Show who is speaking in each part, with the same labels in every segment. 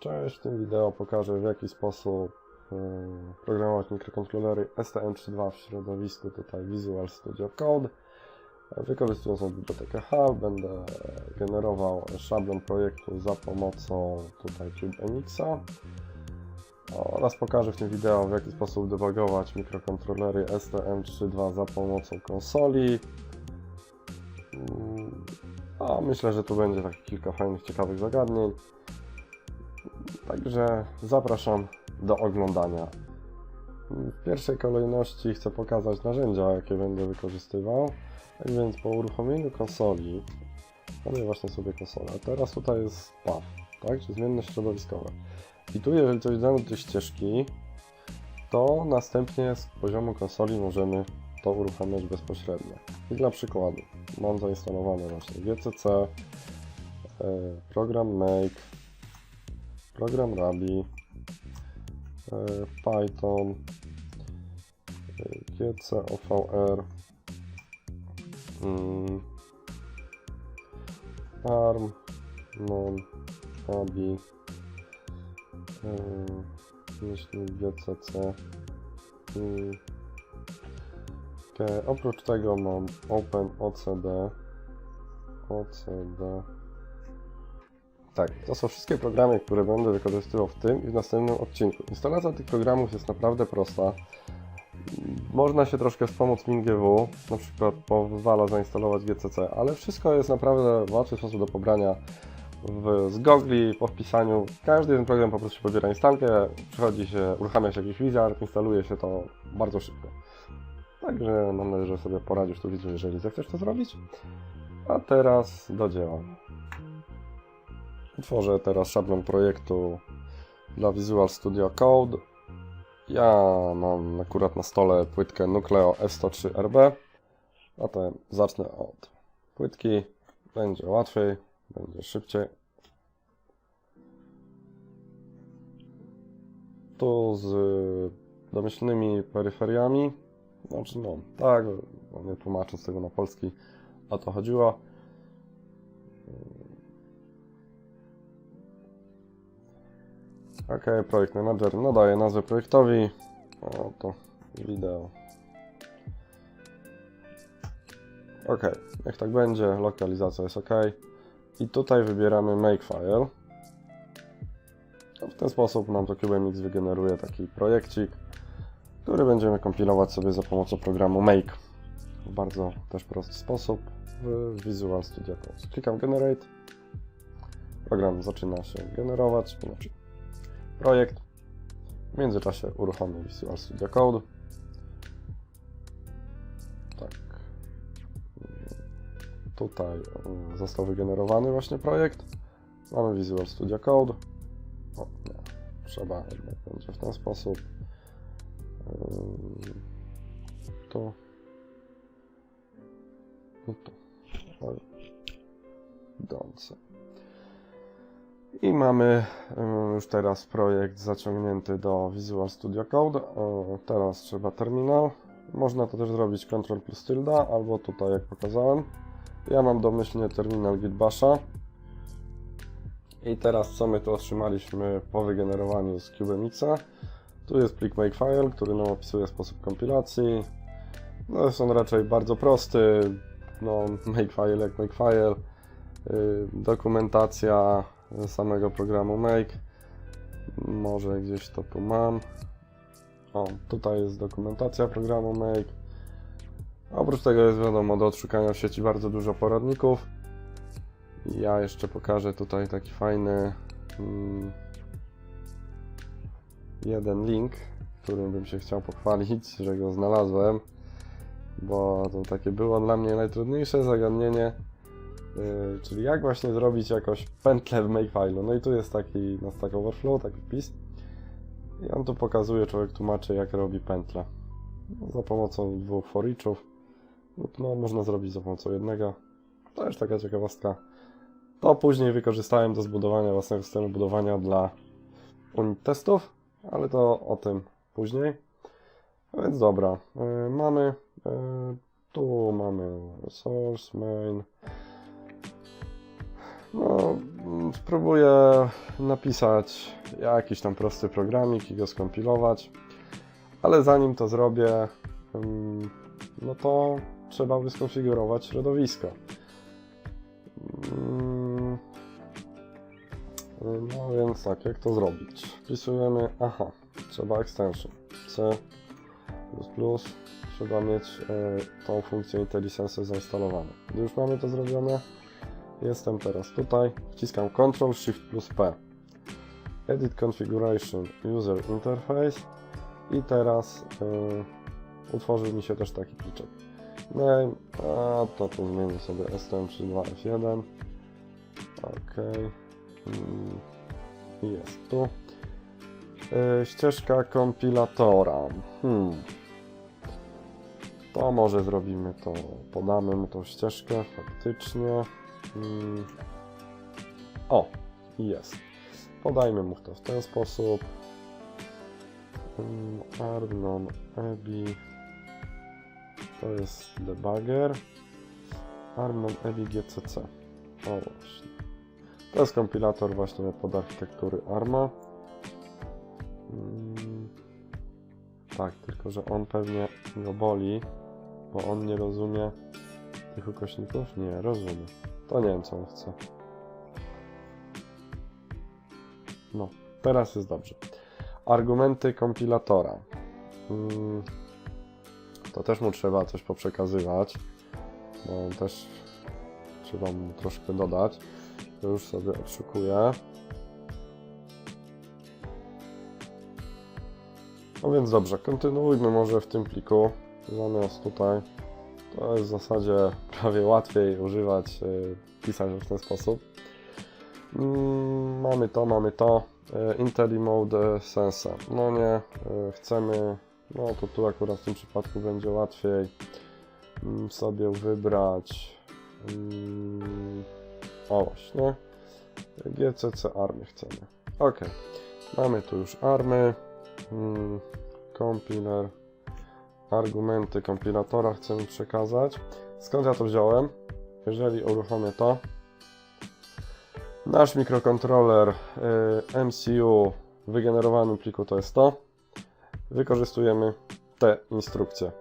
Speaker 1: Cześć, w tym wideo pokażę w jaki sposób y, programować mikrokontrolery STM32 w środowisku tutaj Visual Studio Code. Wykorzystując bibliotekę H będę generował szablon projektu za pomocą tutaj CubeMX-a oraz pokażę w tym wideo w jaki sposób debugować mikrokontrolery STM32 za pomocą konsoli. Mm, A myślę, że tu będzie tak kilka fajnych, ciekawych zagadnień. Także zapraszam do oglądania. W pierwszej kolejności chcę pokazać narzędzia, jakie będę wykorzystywał. Tak więc po uruchomieniu konsoli, mamy właśnie sobie konsolę. Teraz tutaj jest path, tak, czy zmienne środowiskowe. I tu jeżeli coś damy do tej ścieżki, to następnie z poziomu konsoli możemy to uruchamiać bezpośrednio. I dla przykładu, mam zainstalowane właśnie GCC, e, program Make, program Rabi, e, Python, e, GC OVR, mm, non, Rabi, e, jeśli GCC. mm, Oprócz tego mam OpenOCD, OCD. Tak, to są wszystkie programy, które będę wykorzystywał w tym i w następnym odcinku. Instalacja tych programów jest naprawdę prosta. Można się troszkę wspomóc MinGW, na przykład pozwala zainstalować GCC, ale wszystko jest naprawdę w łatwy sposób do pobrania w, z Gogli, po wpisaniu. Każdy ten program po prostu się pobiera instalkę, przychodzi się, uruchamia się jakiś wizard, instaluje się to bardzo szybko. Także mam nadzieję, że sobie poradzisz tu widzę, jeżeli zechcesz to zrobić. A teraz do dzieła. Tworzę teraz szablon projektu dla Visual Studio Code. Ja mam akurat na stole płytkę Nucleo F103RB. A to zacznę od płytki. Będzie łatwiej, będzie szybciej. Tu z domyślnymi peryferiami. Znaczy no, tak, nie tłumacząc tego na polski, o to chodziło. Ok, projekt manager nadaje nazwę projektowi. O, to wideo. Ok, niech tak będzie, lokalizacja jest ok. I tutaj wybieramy makefile. No, W ten sposób nam to CubeMX wygeneruje taki projekcik, który będziemy kompilować sobie za pomocą programu Make. W bardzo też prosty sposób w Visual Studio Code. Klikam Generate. Program zaczyna się generować, znaczy projekt. W międzyczasie uruchomię Visual Studio Code. Tak. Tutaj mm, został wygenerowany właśnie projekt. Mamy Visual Studio Code. O, nie. Trzeba będzie w ten sposób. Tu. I tu. Idące. I mamy y, już teraz projekt zaciągnięty do Visual Studio Code. Y, Teraz trzeba terminal. Można to też zrobić Ctrl plus tilde, albo tutaj jak pokazałem. Ja mam domyślnie terminal git basha. I teraz co my tu otrzymaliśmy po wygenerowaniu z CubeMX-a. Tu jest plik makefile, który nam opisuje sposób kompilacji. No jest on raczej bardzo prosty. No, makefile jak makefile. Yy, dokumentacja samego programu Make. Może gdzieś to tu mam. O, tutaj jest dokumentacja programu Make. Oprócz tego jest wiadomo do odszukania w sieci bardzo dużo poradników. Ja jeszcze pokażę tutaj taki fajny mm, jeden link, którym bym się chciał pochwalić, że go znalazłem, bo to takie było dla mnie najtrudniejsze zagadnienie, yy, czyli jak właśnie zrobić jakoś pętlę w Makefile'u. No i tu jest taki na Stack Overflow, taki wpis. I on tu pokazuje, człowiek tłumaczy jak robi pętlę. No, za pomocą dwóch for eachów. No, można zrobić za pomocą jednego. To jest taka ciekawostka. To później wykorzystałem do zbudowania własnego systemu budowania dla unit testów, ale to o tym później. A więc dobra, y, mamy y, tu mamy source main. No, mm, spróbuję napisać jakiś tam prosty programik i go skompilować, ale zanim to zrobię, ym, no to trzeba by skonfigurować środowisko. Mm, No więc tak, jak to zrobić? Wpisujemy, aha, trzeba extension C++, trzeba mieć e, tą funkcję IntelliSense zainstalowaną. Gdy już mamy to zrobione, jestem teraz tutaj, wciskam Ctrl Shift plus P. Edit Configuration User Interface i teraz y, utworzył mi się też taki pliczek. Name, a to tu zmienię sobie stm32f1. Ok. Mm, jest tu. Y, ścieżka kompilatora. Hmm. To może zrobimy to, podamy mu tą ścieżkę faktycznie. Mm. O, jest. Podajmy mu to w ten sposób. Mm, Arnon Ebi to jest debugger. Arnon Ebi GCC. O właśnie. To jest kompilator właśnie pod architektury ARMA. Mm, Tak, tylko że on pewnie go boli, bo on nie rozumie tych ukośników? Nie, rozumie. To nie wiem co on chce. No, teraz jest dobrze. Argumenty kompilatora. Mm, To też mu trzeba coś poprzekazywać. On też trzeba mu troszkę dodać. Już sobie odszukuję. No więc dobrze, kontynuujmy może w tym pliku. Zamiast tutaj. To jest w zasadzie prawie łatwiej używać, yy, pisać w ten sposób. Mm, mamy to, mamy to. E, IntelliMode Sense. No nie, chcemy, no to tu akurat w tym przypadku będzie łatwiej mm, sobie wybrać mm, o właśnie GCC army chcemy. Ok, mamy tu już army, compiler, argumenty kompilatora chcemy przekazać. Skąd ja to wziąłem? Jeżeli uruchomię to, Nasz mikrokontroler y, MCU w wygenerowanym pliku to jest to. Wykorzystujemy te instrukcje.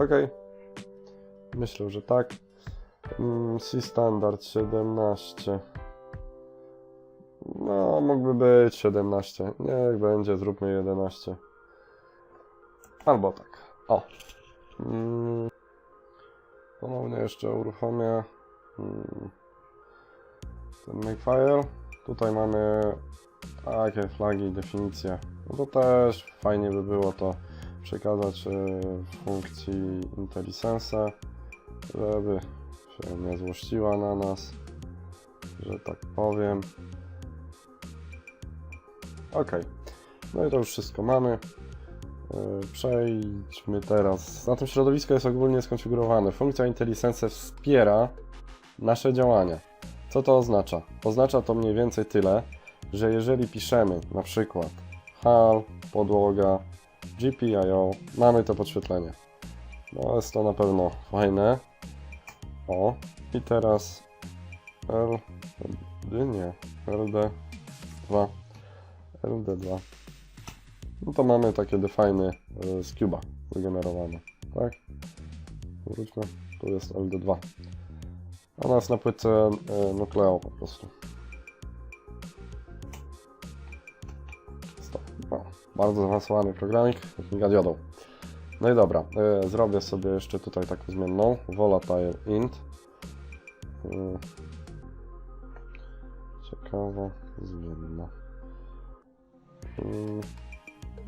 Speaker 1: Ok. Myślę, że tak. Mm, C standard 17. No, mógłby być 17. Niech będzie, zróbmy 11. Albo tak. O. Mm. Ponownie jeszcze uruchomię. Mm ten makefile. Tutaj mamy takie flagi, definicje. No to też fajnie by było to przekazać e, w funkcji IntelliSense, żeby się nie złościła na nas, że tak powiem. Ok, no i to już wszystko mamy. E, Przejdźmy teraz. Na tym środowisko jest ogólnie skonfigurowane. Funkcja IntelliSense wspiera nasze działania. Co to oznacza? Oznacza to mniej więcej tyle, że jeżeli piszemy na przykład HAL, podłoga, GPIO, mamy to podświetlenie. No jest to na pewno fajne. O, i teraz L, nie, LD2, LD2. No to mamy takie definy y, z Cuba wygenerowane, tak? Wróćmy, tu jest LD2. A nas na płytce e, Nucleo po prostu. Stop. O, bardzo zaawansowany programik, diodą. No i dobra, e, zrobię sobie jeszcze tutaj taką zmienną, volatile int. E, ciekawa zmienna.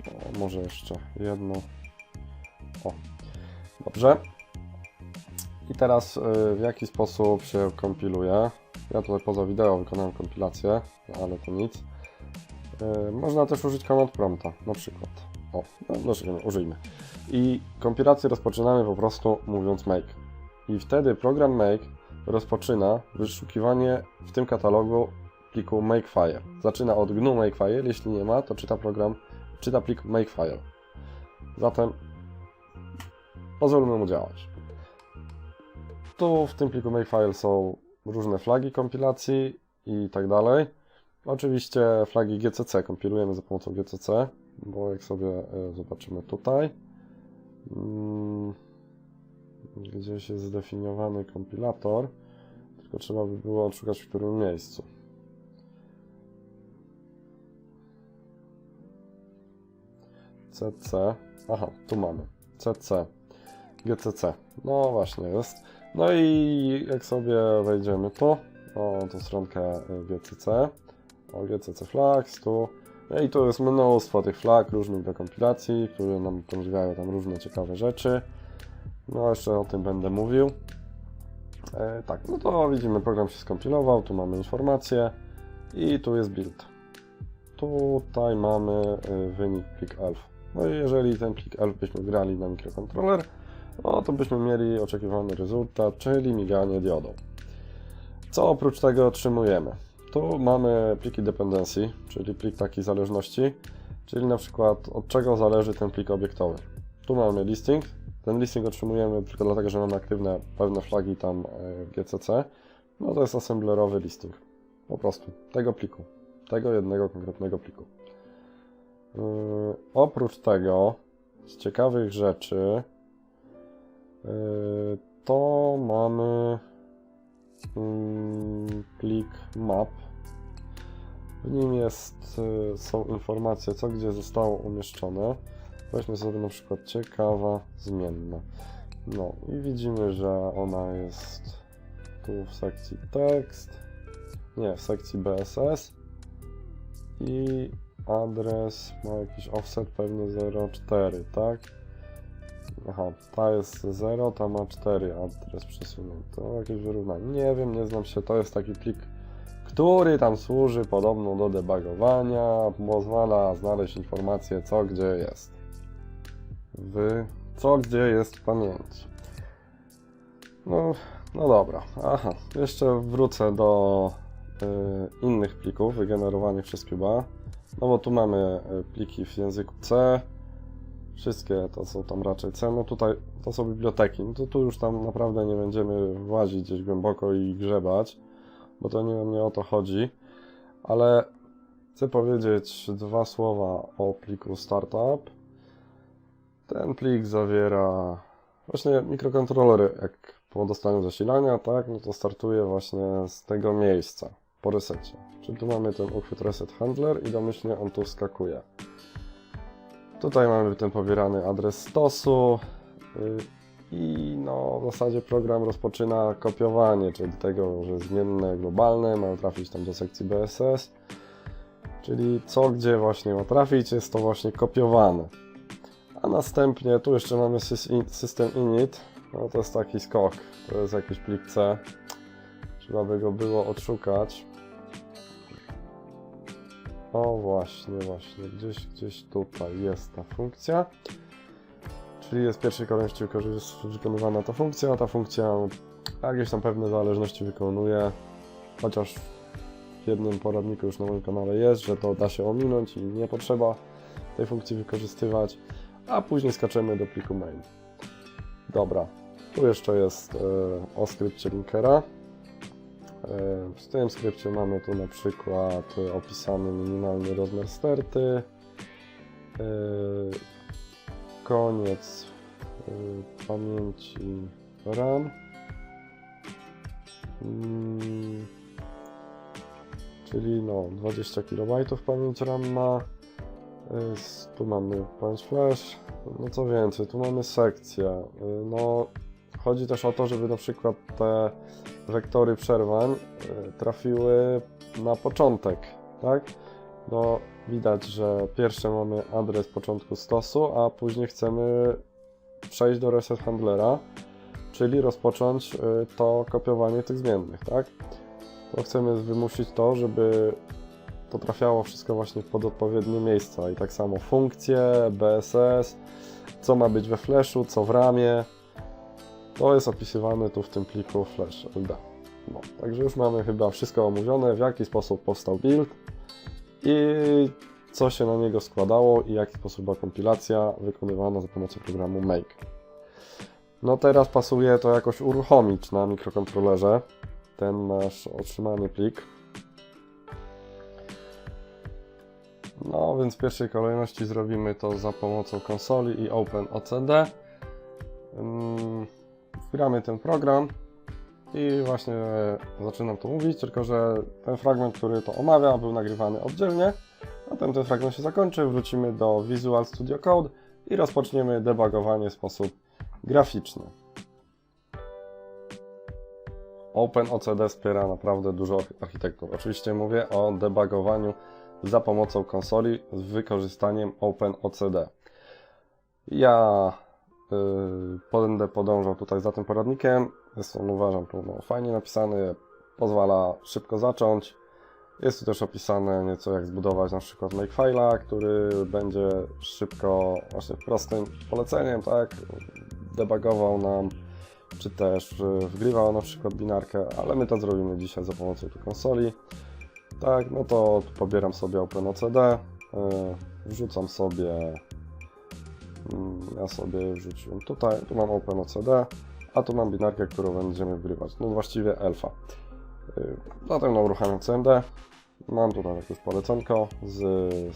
Speaker 1: O, może jeszcze jedno. O, dobrze. I teraz y, w jaki sposób się kompiluje. Ja tutaj poza wideo wykonałem kompilację, ale to nic. Y, Można też użyć command prompta, na przykład. O, no, nie, użyjmy. I kompilację rozpoczynamy po prostu mówiąc make. I wtedy program make rozpoczyna wyszukiwanie w tym katalogu pliku makefile. Zaczyna od GNU makefile, jeśli nie ma, to czyta program, czyta plik makefile. Zatem pozwólmy mu działać. Tu w tym pliku makefile są różne flagi kompilacji i tak dalej. Oczywiście flagi GCC kompilujemy za pomocą GCC, bo jak sobie e, zobaczymy tutaj, mm, gdzieś jest zdefiniowany kompilator, tylko trzeba by było odszukać w którym miejscu. CC, aha, tu mamy, CC, GCC, no właśnie jest. No i jak sobie wejdziemy tu, o tą stronkę y, GCC, o GCC Flags, tu, no i tu jest mnóstwo tych flag różnych do kompilacji, które nam umożliwiają tam różne ciekawe rzeczy. No jeszcze o tym będę mówił. E, tak, no to widzimy, program się skompilował, tu mamy informacje i tu jest build. Tutaj mamy y, wynik plik elf. No i jeżeli ten plik elf byśmy grali na mikrokontroler, no to byśmy mieli oczekiwany rezultat, czyli miganie diodą. Co oprócz tego otrzymujemy? Tu mamy pliki dependency, czyli plik takiej zależności, czyli na przykład od czego zależy ten plik obiektowy. Tu mamy listing, ten listing otrzymujemy tylko dlatego, że mamy aktywne pewne flagi tam e, w GCC. No to jest assemblerowy listing. Po prostu tego pliku, tego jednego konkretnego pliku. Yy, oprócz tego, z ciekawych rzeczy, yy, to mamy mm, plik map. W nim jest, y, są informacje, co gdzie zostało umieszczone. Weźmy sobie na przykład ciekawa zmienna. No i widzimy, że ona jest tu w sekcji tekst, nie, w sekcji BSS i adres ma jakiś offset pewnie 0,4, tak? Aha, ta jest 0, ta ma 4 adres przesunięty. To jakieś wyrównanie. Nie wiem, nie znam się. To jest taki plik, który tam służy podobno do debugowania. Pozwala znaleźć informację, co gdzie jest. W co gdzie jest w pamięci. No, no dobra. Aha, jeszcze wrócę do y, innych plików wygenerowanych przez Cuba. No bo tu mamy y, pliki w języku C, Wszystkie to są tam raczej C. No tutaj to są biblioteki. No to tu już tam naprawdę nie będziemy włazić gdzieś głęboko i grzebać, bo to nie, nie o to chodzi. Ale chcę powiedzieć dwa słowa o pliku startup. Ten plik zawiera właśnie mikrokontrolery, jak po dostaniu zasilania, tak, no to startuje właśnie z tego miejsca po resecie. Czyli tu mamy ten uchwyt reset handler i domyślnie on tu wskakuje. Tutaj mamy ten pobierany adres stosu y, i no, w zasadzie program rozpoczyna kopiowanie, czyli tego, że zmienne globalne mają trafić tam do sekcji BSS, czyli co gdzie właśnie ma trafić, jest to właśnie kopiowane. A następnie tu jeszcze mamy sys- system init, no to jest taki skok, to jest jakiś plik C, trzeba by go było odszukać. O właśnie, właśnie, gdzieś, gdzieś tutaj jest ta funkcja. Czyli jest w pierwszej kolejności wykonywana ta funkcja, ta funkcja jakieś tam pewne zależności wykonuje, chociaż w jednym poradniku już na moim kanale jest, że to da się ominąć i nie potrzeba tej funkcji wykorzystywać, a później skaczemy do pliku main. Dobra, tu jeszcze jest e, o skrypcie linkera. W tym skrypcie mamy tu na przykład opisany minimalny rozmiar sterty, e, koniec e, pamięci RAM, Mm, czyli no 20 KB pamięć RAM ma, E, tu mamy pamięć flash, no co więcej, tu mamy sekcję, E, no chodzi też o to, żeby na przykład te wektory przerwań e, trafiły na początek, tak? No widać, że pierwsze mamy adres początku stosu, a później chcemy przejść do reset handlera, czyli rozpocząć e, to kopiowanie tych zmiennych, tak? To chcemy wymusić to, żeby to trafiało wszystko właśnie pod odpowiednie miejsca i tak samo funkcje, BSS, co ma być we flashu, co w ramie, to jest opisywane tu w tym pliku flash LD. No, także już mamy chyba wszystko omówione, w jaki sposób powstał build i co się na niego składało i w jaki sposób była kompilacja wykonywana za pomocą programu Make. No teraz pasuje to jakoś uruchomić na mikrokontrolerze. ten nasz otrzymany plik. No więc w pierwszej kolejności zrobimy to za pomocą konsoli i OpenOCD. Ym, Wgramy ten program i właśnie zaczynam to mówić, tylko że ten fragment, który to omawia, był nagrywany oddzielnie. Potem ten fragment się zakończy, wrócimy do Visual Studio Code i rozpoczniemy debugowanie w sposób graficzny. OpenOCD wspiera naprawdę dużo architektur. Oczywiście mówię o debugowaniu za pomocą konsoli z wykorzystaniem OpenOCD. Ja będę podążał tutaj za tym poradnikiem. Jest on uważam tu no, fajnie napisany, pozwala szybko zacząć. Jest tu też opisane nieco jak zbudować na przykład makefile'a, który będzie szybko, właśnie prostym poleceniem, tak, debugował nam, czy też y, wgrywał na przykład binarkę, ale my to zrobimy dzisiaj za pomocą tej konsoli. Tak, no to pobieram sobie OpenOCD, y, wrzucam sobie, ja sobie wrzuciłem tutaj, tu mam OpenOCD, a tu mam binarkę, którą będziemy wgrywać, no właściwie elfa. Y, Zatem no, uruchamiam CMD. Mam tutaj jakieś poleconko z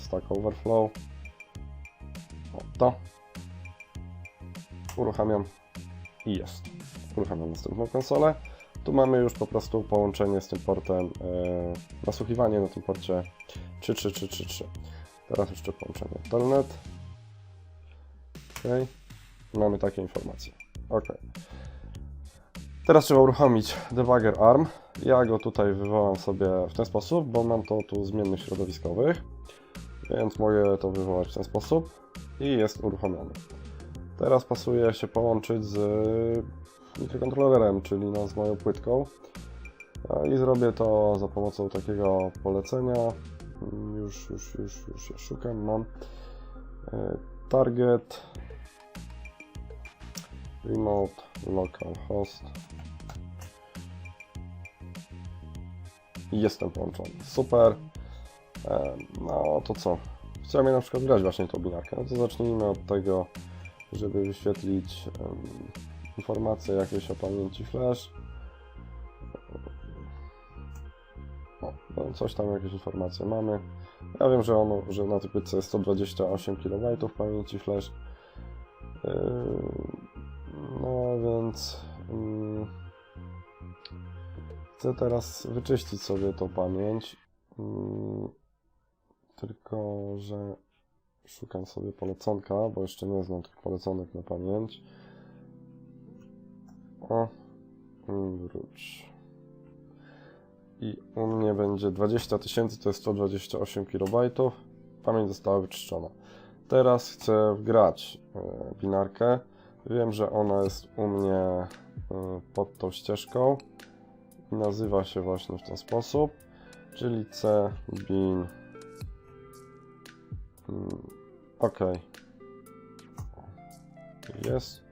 Speaker 1: Stack Overflow. O, to. Uruchamiam i jest. Uruchamiam następną konsolę. Tu mamy już po prostu połączenie z tym portem, e, nasłuchiwanie na tym porcie 3333. Teraz jeszcze połączenie Telnet. Ok. Mamy takie informacje. Ok. Teraz trzeba uruchomić debugger ARM. Ja go tutaj wywołam sobie w ten sposób, bo mam to tu zmiennych środowiskowych, więc mogę to wywołać w ten sposób i jest uruchomiony. Teraz pasuje się połączyć z mikrokontrolerem, czyli no z moją płytką i zrobię to za pomocą takiego polecenia. Już, już, już, już je szukam, mam E, target remote local host i jestem połączony. Super. No to co? Chciałem na przykład grać właśnie tą binarkę. No to zacznijmy od tego, żeby wyświetlić em, informacje jakieś o pamięci flash. O, no coś tam jakieś informacje mamy. Ja wiem, że, ono, że na tej płytce jest 128 KB pamięci flash. Yy, No więc mm, chcę teraz wyczyścić sobie tą pamięć. Mm, Tylko, że szukam sobie poleconka, bo jeszcze nie znam tych poleconek na pamięć. O, wróć. I u mnie będzie 20 tysięcy, to jest 128 KB. Pamięć została wyczyszczona. Teraz chcę wgrać e, binarkę. Wiem, że ona jest u mnie e, pod tą ścieżką i nazywa się właśnie w ten sposób, czyli C bin. Mm, OK. Jest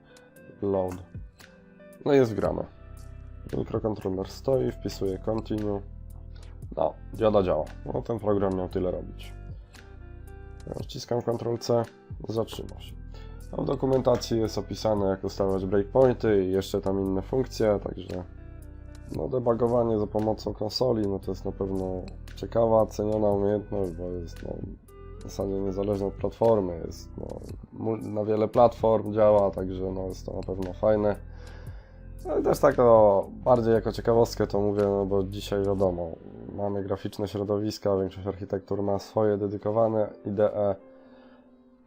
Speaker 1: load. No jest wgrane. Mikrokontroler stoi, wpisuje continue. No, dziada działa. No ten program miał tyle robić. Wciskam Ctrl C, zatrzyma się. W dokumentacji jest opisane jak ustawiać breakpointy i jeszcze tam inne funkcje, także no debugowanie za pomocą konsoli, no to jest na pewno ciekawa, ceniona umiejętność, bo jest no, w zasadzie niezależna od platformy, jest no, na wiele platform działa, także no, jest to na pewno fajne. No i też tak o, bardziej jako ciekawostkę to mówię, no bo dzisiaj wiadomo, mamy graficzne środowiska, większość architektur ma swoje dedykowane IDE.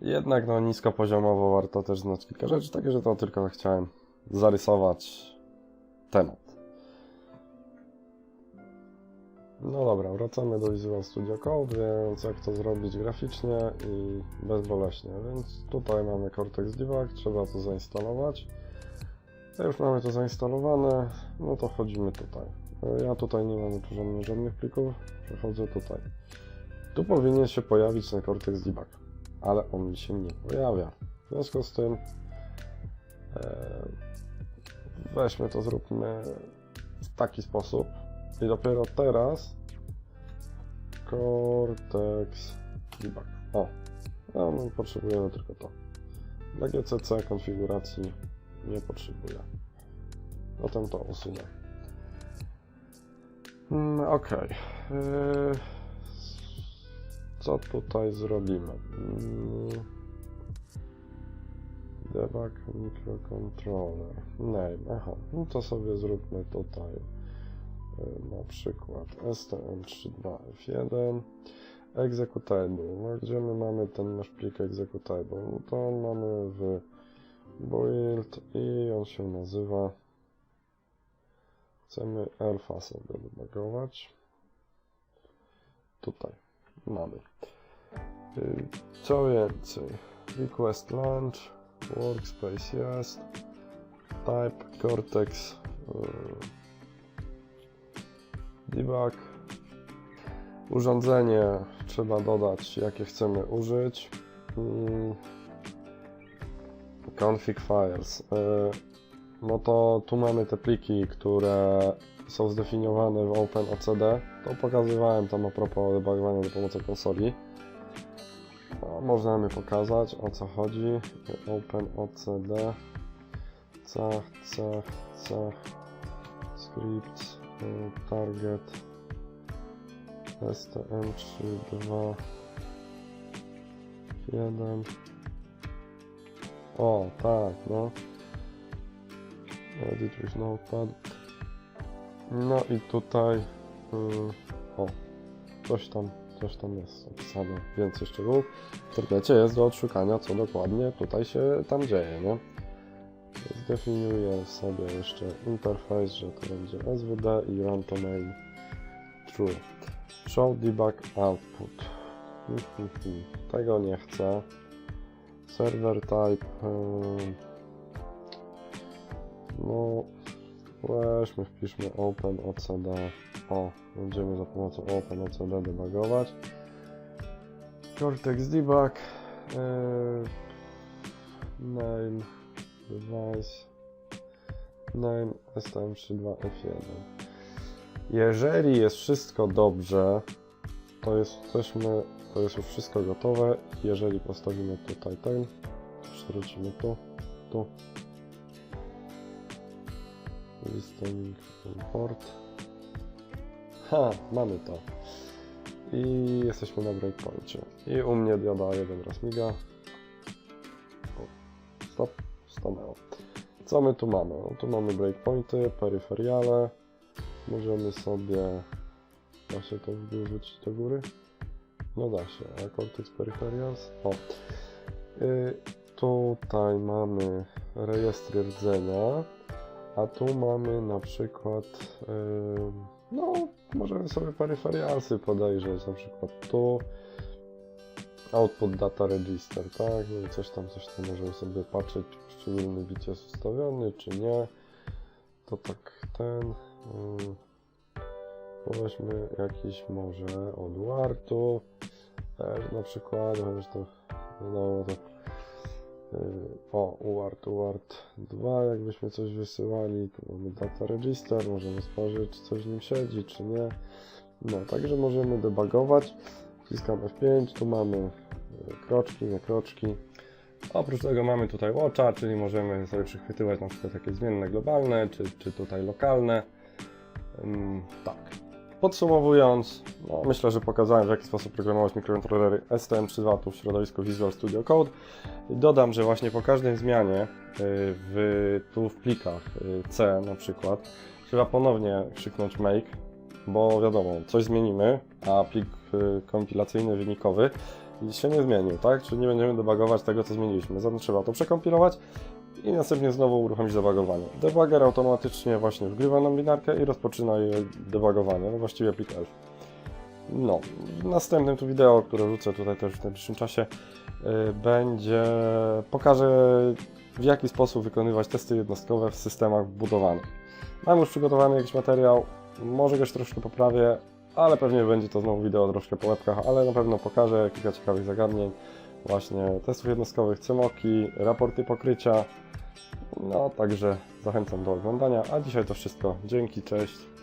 Speaker 1: Jednak no niskopoziomowo warto też znać kilka rzeczy, takie że to tylko chciałem zarysować temat. No dobra, wracamy do Visual Studio Code, więc jak to zrobić graficznie i bezboleśnie. Więc tutaj mamy Cortex Debug, trzeba to zainstalować. Już mamy to zainstalowane, no to wchodzimy tutaj. Ja tutaj nie mam żadnych, żadnych plików, przechodzę tutaj. Tu powinien się pojawić ten Cortex Debug, ale on mi się nie pojawia. W związku z tym e, weźmy to, zróbmy w taki sposób i dopiero teraz Cortex Debug. O, no, no potrzebujemy tylko to. Dla GCC konfiguracji nie potrzebuję. Potem to usunę. Mm, Okej. Yy, Co tutaj zrobimy? Mm, Debug microcontroller. Name. Aha. No to sobie zróbmy tutaj yy, na przykład stm32f1 executable. No, gdzie my mamy ten nasz plik executable? No to mamy w build i on się nazywa Chcemy alfa sobie debugować. Tutaj mamy. Y, Co więcej? Request launch, workspace jest, type Cortex, y, debug. Urządzenie trzeba dodać, jakie chcemy użyć. Mm, Config files. Y, no to tu mamy te pliki, które są zdefiniowane w OpenOCD. To pokazywałem tam a propos debugowania za pomocą konsoli. No, można mi pokazać o co chodzi. OpenOCD cach, cach, cach scripts y, target stm32 1 o tak no Edit with Notepad. No i tutaj, yy, o, coś tam, coś tam jest opisane, więcej szczegółów. W internecie jest do odszukania, co dokładnie tutaj się tam dzieje, nie? Zdefiniuję sobie jeszcze interfejs, że to będzie SWD i run to main true. Show debug output. Mhm, Tego nie chcę. Server type. Yy, no, weźmy, wpiszmy OpenOCD. O, będziemy za pomocą OpenOCD debugować. Cortex debug. Yy, name device. Name STM32F1. Jeżeli jest wszystko dobrze, to jesteśmy, to jest już wszystko gotowe. Jeżeli postawimy tutaj ten, przerzucimy tu, tu, Listing import. Ha, mamy to. I jesteśmy na breakpoincie. I u mnie dioda jeden raz miga. O, Stop, stanęło. Co my tu mamy? No, tu mamy breakpointy, peryferiale. Możemy sobie... Da się to wyrzucić do góry? No da się. A Cortex Peripherals? O. Y, tutaj mamy rejestry rdzenia. A tu mamy na przykład, yy, no, możemy sobie peryferialsy podejrzeć, na przykład tu. Output data register, tak, no i coś tam, coś tam możemy sobie patrzeć, czy poszczególny bit jest ustawiony, czy nie. To tak ten, yy, weźmy jakiś może od wartu, też na przykład, chociaż to, no O, UART, UART 2, jakbyśmy coś wysyłali, tu mamy data register, możemy spojrzeć, czy coś w nim siedzi, czy nie. No, także możemy debugować. Wciskam F5, tu mamy yy, kroczki, nie kroczki. Oprócz tego mamy tutaj watcha, czyli możemy sobie przychwytywać na przykład jakieś zmienne globalne, czy, czy tutaj lokalne. Ym, tak. Podsumowując, no, myślę, że pokazałem w jaki sposób programować mikrokontrolery STM32 tu w środowisku Visual Studio Code. Dodam, że właśnie po każdej zmianie y, w, tu w plikach y, C na przykład trzeba ponownie krzyknąć make, bo wiadomo, coś zmienimy, a plik y, kompilacyjny wynikowy się nie zmienił, tak? Czyli nie będziemy debugować tego, co zmieniliśmy. Zatem trzeba to przekompilować i następnie znowu uruchomić debugowanie. Debugger automatycznie właśnie wgrywa nam binarkę i rozpoczyna jej debugowanie, no właściwie plik elf. No, w następnym tu wideo, które wrzucę tutaj też w najbliższym czasie, y, będzie, pokażę w jaki sposób wykonywać testy jednostkowe w systemach wbudowanych. Mam już przygotowany jakiś materiał, może goś troszkę poprawię, ale pewnie będzie to znowu wideo troszkę po łebkach, ale na pewno pokażę kilka ciekawych zagadnień, właśnie testów jednostkowych, cemoki, raporty pokrycia, no także zachęcam do oglądania, a dzisiaj to wszystko. Dzięki, cześć.